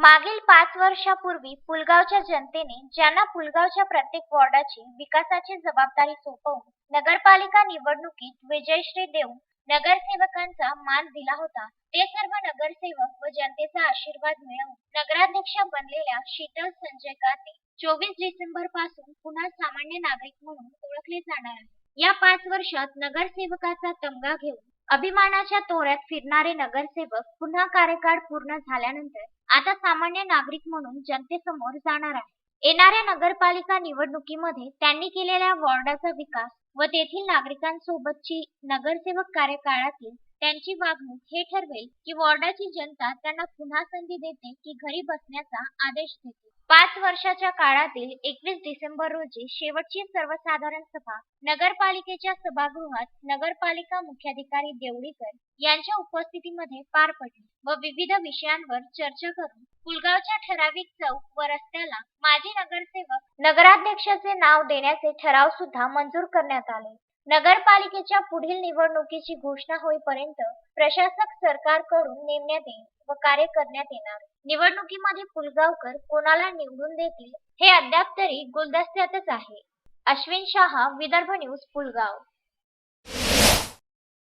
मागील पाच वर्षापूर्वी पुलगावच्या जनतेने ज्यांना पुलगावच्या प्रत्येक वॉर्डाची विकासाची जबाबदारी सोपवून नगरपालिका निवडणुकीत विजयश्री देऊन नगरसेवकांचा मान दिला होता ते सर्व नगरसेवक व जनतेचा आशीर्वाद मिळवून नगराध्यक्ष बनलेल्या शीतल संजय काते चोवीस डिसेंबरपासून पुन्हा सामान्य नागरिक म्हणून ओळखले जाणार आहे या पाच वर्षात नगरसेवकाचा तमगा घेऊन अभिमानाच्या तोऱ्यात फिरणारे नगरसेवक पुन्हा कार्यकाळ पूर्ण झाल्यानंतर आता सामान्य नागरिक म्हणून जनतेसमोर जाणार आहे येणाऱ्या नगरपालिका निवडणुकीमध्ये त्यांनी केलेल्या वॉर्डाचा विकास व तेथील नागरिकांसोबतची नगरसेवक कार्यकाळातील त्यांची वागणूक हे ठरवेल की वॉर्डाची जनता त्यांना पुन्हा संधी देते की घरी बसण्याचा आदेश देते. पाच वर्षाच्या काळातील एकवीस डिसेंबर रोजी शेवटची सर्वसाधारण सभा नगरपालिकेच्या सभागृहात नगरपालिका मुख्याधिकारी देवडीकर यांच्या उपस्थितीमध्ये पार पडली व विविध विषयांवर चर्चा करून पुलगावच्या ठराविक चौक व रस्त्याला माजी नगरसेवक नगराध्यक्षाचे नाव देण्याचे ठराव सुद्धा मंजूर करण्यात आले. नगरपालिकेच्या पुढील निवडणुकीची घोषणा होईपर्यंत प्रशासक सरकारकडून नेमण्यात येईल व कार्य करण्यात येणार. निवडणुकीमध्ये पुलगावकर कोणाला निवडून देतील हे अद्याप तरी गुलदस्त्यातच आहे. अश्विन शहा विदर्भ न्यूज पुलगाव